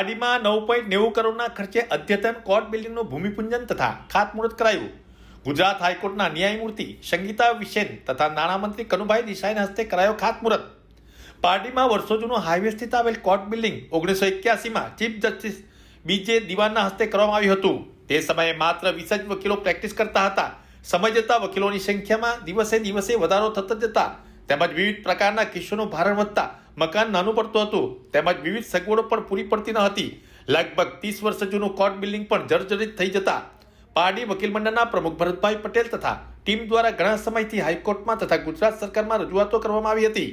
પાડીમાં નવ પોઈન્ટ નેવું કરોડના ખર્ચે અદ્યતન કોર્ટ બિલ્ડિંગનું ભૂમિપૂજન તથા ખાતમુહૂર્ત કરાયું. ગુજરાત હાઈકોર્ટના ન્યાયમૂર્તિ સંગીતા વિશેન તથા નાણામંત્રી કનુભાઈ દેસાઈના હસ્તે કરાયો ખાતમુહૂર્ત. પાર્ટીમાં વર્ષો જૂનું હાઈવે સ્થિત આવેલ કોર્ટ બિલ્ડિંગ ઓગણીસો એક્યાસીમાં ચીફ જસ્ટિસ બીજે દિવાનના હસ્તે કરવામાં આવ્યું હતું. તે સમયે માત્ર વીસ જ વકીલો પ્રેક્ટિસ કરતા હતા. સમય જતા વકીલોની સંખ્યામાં દિવસે દિવસે વધારો થતો જતા તેમજ વિવિધ પ્રકારના કેસોનું ભારણ વધતા મકાન નાનું પડતું હતું. તેમજ વિવિધ સગવડો પણ પૂરી પડતી ન હતી. લગભગ ત્રીસ વર્ષ જૂનું કોર્ટ બિલ્ડિંગ પણ જર્જરિત થઈ જતા. પારડી વકીલ મંડળના પ્રમુખ ભરતભાઈ પટેલ તથા ટીમ દ્વારા ઘણા સમયથી હાઈકોર્ટમાં તથા ગુજરાત સરકારમાં રજૂઆતો કરવામાં આવી હતી.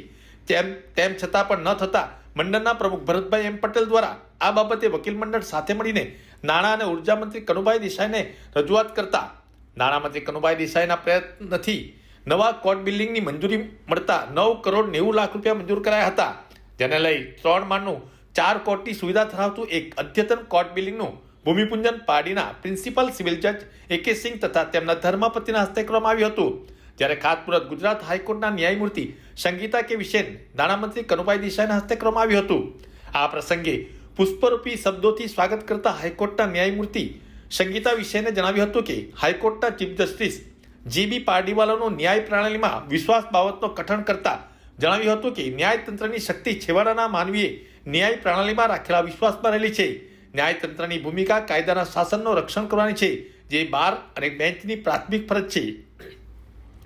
તેમ તેમ છતાં પણ ન થતા મંડળના પ્રમુખ ભરતભાઈ એમ પટેલ દ્વારા આ બાબતે વકીલ મંડળ સાથે મળીને નાણાં અને ઊર્જા મંત્રી કનુભાઈ દેસાઈને રજૂઆત કરતા. નાણામંત્રી કનુભાઈ દેસાઈના પ્રયત્નથી નવા કોર્ટ બિલ્ડિંગની મંજૂરી મળતા નવ કરોડ નેવું લાખ રૂપિયા મંજૂર કરાયા હતા. જેને લઈ ત્રણ માળનું ચાર કોર્ટની સુવિધા ધરાવતું એક અદ્યતન કોર્ટ બિલ્ડિંગનું ભૂમિપૂજન પાડીના પ્રિન્સિપલ સિવિલ જજ એ કે સિંહ તથા તેમના ધર્મપતિના હસ્તે કરવામાં આવ્યું હતું. જ્યારે ખાતમુહૂર્ત ગુજરાત હાઈકોર્ટના ન્યાયમૂર્તિ સંગીતા કે વિશેન નાણામંત્રી કનુભાઈ દેસાઈના હસ્તે કરવામાં આવ્યું હતું. આ પ્રસંગે પુષ્પરૂપી શબ્દોથી સ્વાગત કરતા હાઈકોર્ટના ન્યાયમૂર્તિ સંગીતા વિશેને જણાવ્યું હતું કે હાઈકોર્ટના ચીફ જસ્ટિસ જીબી પારડીવાલાનો ન્યાય પ્રણાલીમાં વિશ્વાસ બાબતનો કઠણ કરતા જણાવ્યું હતું કે ન્યાયતંત્રની શક્તિ છેવાડાના માનવીએ ન્યાય પ્રણાલીમાં રાખેલા વિશ્વાસમાં રહેલી છે. ન્યાયતંત્રની ભૂમિકા કાયદાના શાસનનું રક્ષણ કરવાની છે, જે બાર અને બેન્ચની પ્રાથમિક ફરજ છે.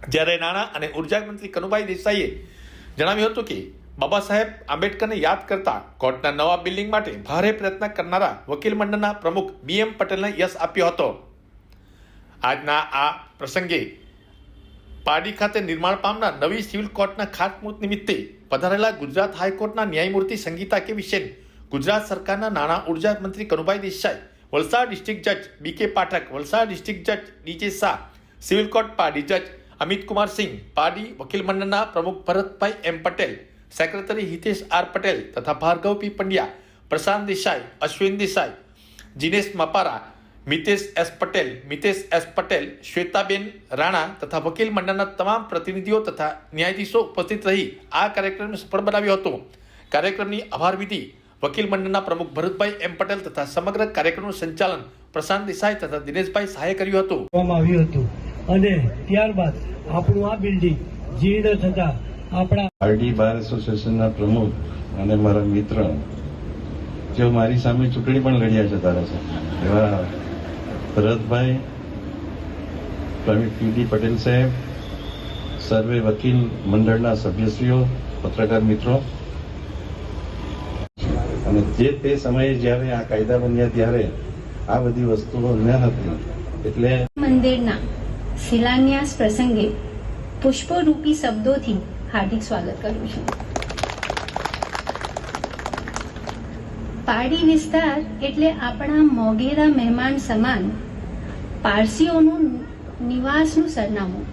જ્યારે નાણાં અને ઊર્જા મંત્રી કનુભાઈ દેસાઈએ જણાવ્યું હતું કે બાબા સાહેબ આંબેડકરને યાદ કરતા કોર્ટના નવા બિલ્ડિંગ માટે ભારે પ્રયત્ન કરનારા વકીલ મંડળના પ્રમુખ બી એમ પટેલને યશ આપ્યો હતો. આજના આ પ્રસંગે પાડી ખાતે નિર્માણ પામનાર નવી સિવિલ કોર્ટના ખાતમુહૂર્ત નિમિત્તે પધારેલા ગુજરાત હાઈકોર્ટના ન્યાયમૂર્તિ સંગીતા કે. વિશેન, ગુજરાત સરકારના નાણાં ઊર્જા મંત્રી કનુભાઈ દેસાઈ, વલસાડ ડિસ્ટ્રિક્ટ જજ બી. કે. પાઠક, વલસાડ ડિસ્ટ્રિક્ટ જજ ડીજે શાહ, સિવિલ કોર્ટ પાડી જજ અમિત કુમાર સિંહ પાડી વકીલ મંડળના પ્રમુખ ભરતભાઈ એમ. Patel, secretary Hitesh R. પટેલ તથા ભાર્ગવ પી. પંડ્યા, પ્રશાંત દેસાઈ, અશ્વિન દેસાઈ, જીનેશ મપારા મિતેશ એસ પટેલ મિતેશ એસ પટેલ શ્વેતાબેન રાણા તથા વકીલ મંડળના તમામ પ્રતિનિધિઓ તથા ન્યાયાધીશો ઉપસ્થિત રહી આ કાર્યક્રમને સફળ બનાવ્યો હતો. કાર્યક્રમની આભાર વિધિ વકીલ મંડળના પ્રમુખ ભરતભાઈ એમ પટેલ તથા સમગ્ર કાર્યક્રમનું સંચાલન પ્રશાંત દેસાઈ તથા દિનેશભાઈ સહાય કર્યું હતું. આવ્યું હતું. અને ત્યારબાદ આપણું આ બિલ્ડિંગ જીર્ણ થતા આપણા આરડી બાર એસોસિએશનના પ્રમુખ અને મારા મિત્ર જેઓ મારી સામે ચૂંટણી પણ લડ્યા છે તારા છે એવા ભરતભાઈ, પ્રવીણ પીડી પટેલ સાહેબ, સર્વે વકીલ મંડળના સભ્યશ્રીઓ, પત્રકાર મિત્રો. અને જે તે સમયે જ્યારે આ કાયદા બન્યા ત્યારે આ બધી વસ્તુઓ ન હતી, એટલે મંદિરના શિલાન્યાસ પ્રસંગે પુષ્પરૂપી શબ્દોથી હાર્દિક સ્વાગત કરું છું. પારડી વિસ્તાર એટલે આપણા મોગેરા મહેમાન સમાન પારસીઓનું નિવાસનું સરનામું.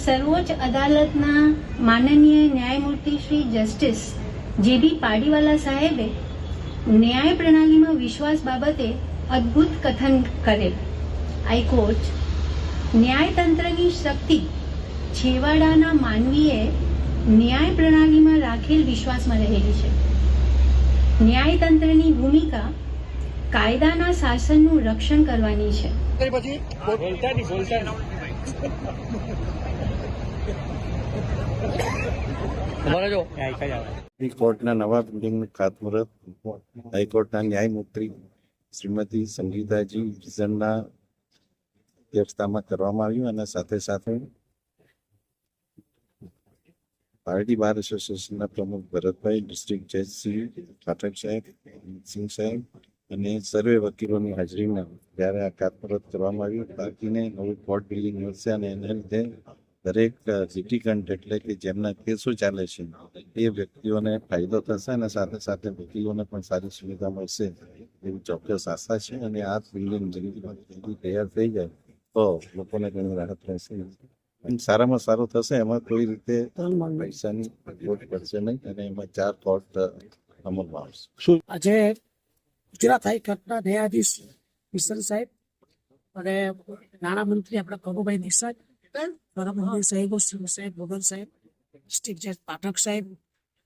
સર્વોચ્ચ અદાલતના માનનીય ન્યાયમૂર્તિ શ્રી જસ્ટિસ જે બી પાડીવાલા સાહેબે ન્યાય પ્રણાલીમાં વિશ્વાસ બાબતે અદ્ભુત કથન કરેલ. આઈ કોચ ન્યાયતંત્રની શક્તિ છેવાડાના માનવીએ ન્યાય પ્રણાલીમાં રાખેલ વિશ્વાસમાં રહેલી છે. ન્યાયતંત્રની ભૂમિકા કાયદાના શાસનનું રક્ષણ કરવાની છે. કોર્ટના નવા બિલ્ડિંગનું ખાતમુહૂર્ત હાઈકોર્ટના ન્યાયમૂર્તિ શ્રીમતી સંગીતાજી વિઝનના અધ્યક્ષતામાં કરવામાં આવ્યું અને સાથે સાથે પાર્ટી બાર એસોસિએશનના પ્રમુખ ભરતભાઈ ડિસ્ટ્રિક્ટ જજ પાઠક સાહેબ, સિંહ સાહેબ અને સર્વે વકીલોની હાજરીમાં જ્યારે આ ખાતમુહૂર્ત કરવામાં આવ્યું, બાકીને નવું કોર્ટ બિલ્ડિંગ મળશે અને એને લીધે દરેક લિટિગન્ટ એટલે કે જેમના કેસો ચાલે છે, એ વ્યક્તિઓને ફાયદો થશે અને સાથે સાથે વકીલોને પણ સારી સુવિધા મળશે એવી ચોક્કસ આશા છે. અને આ બિલ્ડિંગ જલ્દીમાં જલ્દી તૈયાર થઈ જાય તો લોકોને ઘણી રાહત રહેશે. સારામાં સારું થશે એમાં કોઈ રીતે પૈસાની ખોટ પડશે નહીં અને એમાં ચાર કોર્ટ અમલમાં આવશે. આજે ગુજરાત હાઈકોર્ટના ન્યાયાધીશ કિશન સાહેબ અને નાણામંત્રી આપણા કનુભાઈ દેસાઈ નાણામંત્રી સાહેબ સિંહ સાહેબ મોગલ સાહેબ ડિસ્ટ્રિક્ટ જજ પાઠક સાહેબ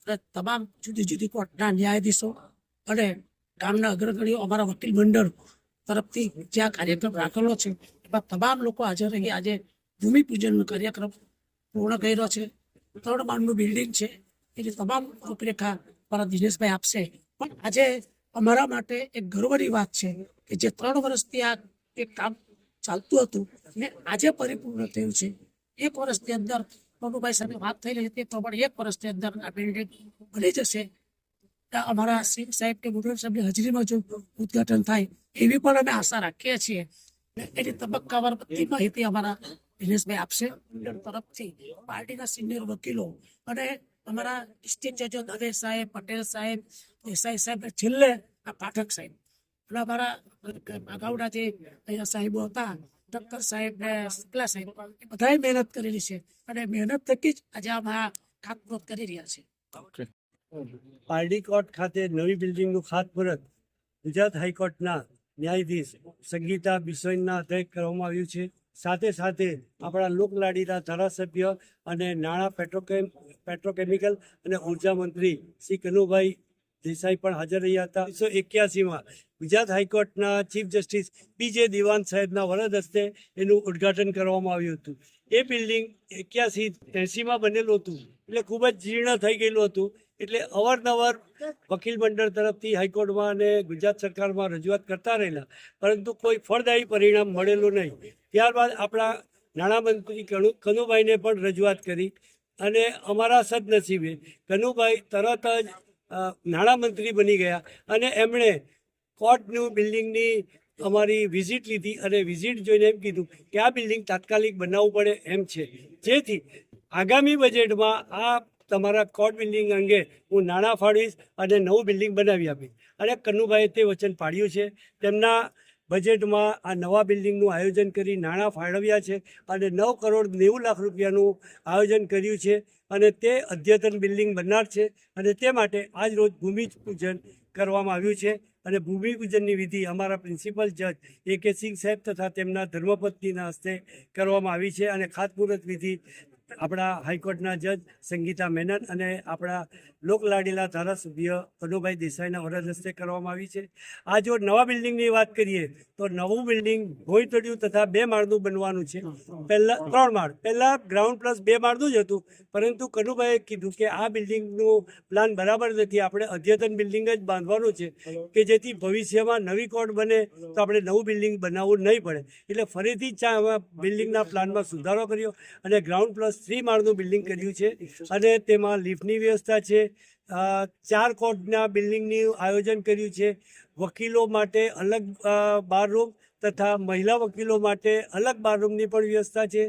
અને તમામ જુદી જુદી કોર્ટના ન્યાયાધીશો અને ગામના અગ્રગણીઓ અમારા વકીલ મંડળ તરફથી જે આ કાર્યક્રમ રાખેલો છે એમાં તમામ લોકો હાજર રહી. આજે ભૂમિપૂજનનો કાર્યક્રમ પૂર્ણ કર્યો છે. ત્રણ માળનું બિલ્ડિંગ છે. એની તમામ રૂપરેખા મારા દિનેશભાઈ આપશે. પણ આજે અમારા માટે એક ગર્વની વાત છે કે જે ત્રણ વર્ષથી આ એક કામ ચાલતું હતું ને આજે પરિપૂર્ણ થયું છે. એક વર્ષની અંદર મનુભાઈ સાથે વાત થઈ રહી હતી તો પ્રમાણે એક વર્ષની અંદર આ બિલ્ડિંગ બની જશે. અમારા સિંહ સાહેબ કે મુરલ સાહેબની હાજરીમાં જો ઉદઘાટન થાય એવી પણ અમે આશા રાખીએ છીએ. એની તબક્કાવાર બધી માહિતી અમારા દિનેશભાઈ આપશે મંડળ. તરફથી પાર્ટીના સિનિયર વકીલો અને અમારા સ્ટેટ જજો દવે સાહેબ પટેલ સાહેબ દેસાઈ સાહેબ છેલ્લે આ પાઠક સાહેબ. અને અમારા અગાઉના જે અહીંયા સાહેબો હતા ડોક્ટર સાહેબ ને શુક્લા સાહેબ એ બધાએ મહેનત કરેલી છે અને મહેનત થકી જ આજે આમાં ખાતમુહૂર્ત કરી રહ્યા છે. પારડી કોર્ટ ખાતે નવી બિલ્ડિંગનું ખાતમુહૂર્ત ગુજરાત હાઈકોર્ટના ન્યાયાધીશ સંગીતા બિસોઈના અધ્યક્ષ કરવામાં આવ્યું છે. સાથે સાથે આપણા લોકલાડીના ધારાસભ્ય અને નાણાં પેટ્રોકેમ, પેટ્રોકેમિકલ અને ઊર્જા મંત્રી શ્રી કનુભાઈ દેસાઈ પણ હાજર રહ્યા હતા. ઓગણીસો એક્યાસીમાં ગુજરાત હાઈકોર્ટના ચીફ જસ્ટિસ પી જે દિવાન સાહેબના વરદ હસ્તે એનું ઉદ્ઘાટન કરવામાં આવ્યું હતું. એ બિલ્ડિંગ એક્યાસી એંસીમાં બનેલું હતું. એટલે ખૂબ જ જીર્ણ થઈ ગયેલું હતું. એટલે અવારનવાર વકીલ મંડળ તરફથી હાઈકોર્ટમાં અને ગુજરાત સરકારમાં રજૂઆત કરતા રહેલા, પરંતુ કોઈ ફળદાયી પરિણામ મળેલું નહીં. ત્યારબાદ આપણા નાણામંત્રી કનુ, કનુભાઈને પણ રજૂઆત કરી અને અમારા સદનસીબે કનુભાઈ તરત જ નાણામંત્રી બની ગયા અને એમણે કોર્ટનું બિલ્ડિંગની અમારી વિઝિટ લીધી અને વિઝિટ જોઈને એમ કીધું કે આ બિલ્ડિંગ તાત્કાલિક બનાવવું પડે એમ છે. જેથી આગામી બજેટમાં આ તમારા કોર્ટ બિલ્ડિંગ અંગે હું નાણાં ફાળવીશ અને નવું બિલ્ડિંગ બનાવી આપીશ. અને કન્નુભાઈએ તે વચન પાડ્યું છે. તેમના બજેટમાં આ નવા બિલ્ડિંગનું આયોજન કરી નાણાં ફાળવ્યા છે અને નવ કરોડ નેવું લાખ રૂપિયાનું આયોજન કર્યું છે અને તે અદ્યતન બિલ્ડિંગ બનનાર છે અને તે માટે આજ રોજ ભૂમિપૂજન કરવામાં આવ્યું છે. અને ભૂમિપૂજનની વિધિ અમારા પ્રિન્સિપલ જજ એ કે સિંહ સાહેબ તથા તેમના ધર્મપત્નીના હસ્તે કરવામાં આવી છે અને ખાતમુહૂર્ત વિધિ આપણા હાઈકોર્ટના જજ સંગીતા મેનન અને આપણા લોકલાડીલા ધારાસભ્ય કનુભાઈ દેસાઈના વરદ હસ્તે કરવામાં આવી છે. આ જો નવા બિલ્ડિંગની વાત કરીએ, તો નવું બિલ્ડિંગ ભોયતળિયું તથા બે માળનું બનવાનું છે. પહેલાં ત્રણ માળ. પહેલાં ગ્રાઉન્ડ પ્લસ બે માળનું જ હતું, પરંતુ કનુભાઈએ કીધું કે આ બિલ્ડિંગનું પ્લાન બરાબર નથી. આપણે અદ્યતન બિલ્ડિંગ જ બાંધવાનું છે કે જેથી ભવિષ્યમાં નવી કોર્ટ બને તો આપણે નવું બિલ્ડિંગ બનાવવું નહીં પડે. એટલે ફરીથી બિલ્ડિંગના પ્લાનમાં સુધારો કર્યો અને ગ્રાઉન્ડ પ્લસ થ્રી માળનું બિલ્ડિંગ કર્યું છે. અને તેમાં લિફ્ટની વ્યવસ્થા છે. ચાર કોર્ટના બિલ્ડિંગનું આયોજન કર્યું છે. વકીલો માટે અલગ બારરૂમ બાર રૂમ તથા મહિલા વકીલો માટે અલગ બારરૂમની પણ વ્યવસ્થા છે.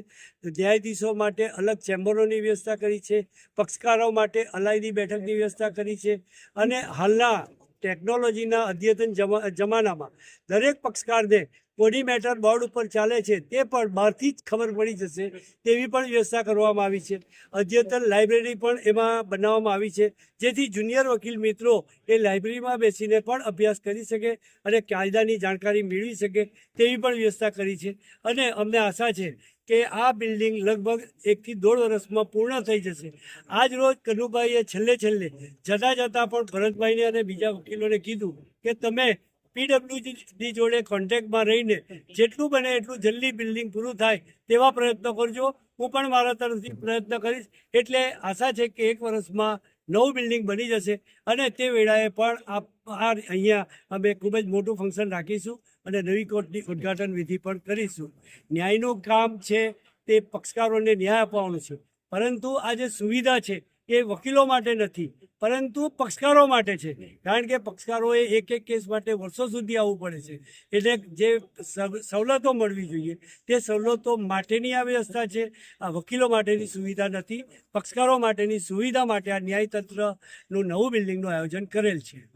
ન્યાયાધીશો માટે અલગ ચેમ્બરોની વ્યવસ્થા કરી છે. પક્ષકારો માટે અલાયદી બેઠકની વ્યવસ્થા કરી છે. અને હાલના ટેકનોલોજીના અદ્યતન જમા, જમાનામાં દરેક પક્ષકારને બોડી મેટર બોર્ડ ઉપર ચાલે છે તે પણ બહારથી જ ખબર પડી જશે તેવી પણ વ્યવસ્થા કરવામાં આવી છે. અદ્યતન લાઇબ્રેરી પણ એમાં બનાવવામાં આવી છે, જેથી જુનિયર વકીલ મિત્રો એ લાઇબ્રેરીમાં બેસીને પણ અભ્યાસ કરી શકે અને કાયદાની જાણકારી મેળવી શકે તેવી પણ વ્યવસ્થા કરી છે. અને અમને આશા છે કે આ બિલ્ડિંગ લગભગ એકથી દોઢ વર્ષમાં પૂર્ણ થઈ જશે. આજ રોજ કનુભાઈએ છેલ્લે છેલ્લે જતા જતાં પણ ભરતભાઈને અને બીજા વકીલોને કીધું કે તમે પીડબ્લ્યુડી જોડે કોન્ટેક્ટમાં રહીને જેટલું બને એટલું જલ્દી બિલ્ડિંગ પૂરું થાય તેવા પ્રયત્નો કરજો. હું પણ મારા તરફથી પ્રયત્ન કરીશ. એટલે આશા છે કે એક વર્ષમાં નવું બિલ્ડિંગ બની જશે અને તે વેળાએ પણ આ અહીંયા અમે ખૂબ જ મોટું ફંક્શન રાખીશું. અને નવી કોર્ટની ઉદ્ઘાટન વિધિ પણ કરીશું. ન્યાયનું કામ છે તે પક્ષકારોને ન્યાય આપવાનું છે. પરંતુ આ જે સુવિધા છે એ વકીલો માટે નથી, પરંતુ પક્ષકારો માટે છે. કારણ કે પક્ષકારોએ એક એક કેસ માટે વર્ષો સુધી આવવું પડે છે. એટલે જે સવલતો મળવી જોઈએ, તે સવલતો માટેની આ વ્યવસ્થા છે. આ વકીલો માટેની સુવિધા નથી, પક્ષકારો માટેની સુવિધા માટે આ ન્યાયતંત્રનું નવું બિલ્ડિંગનું આયોજન કરેલ છે.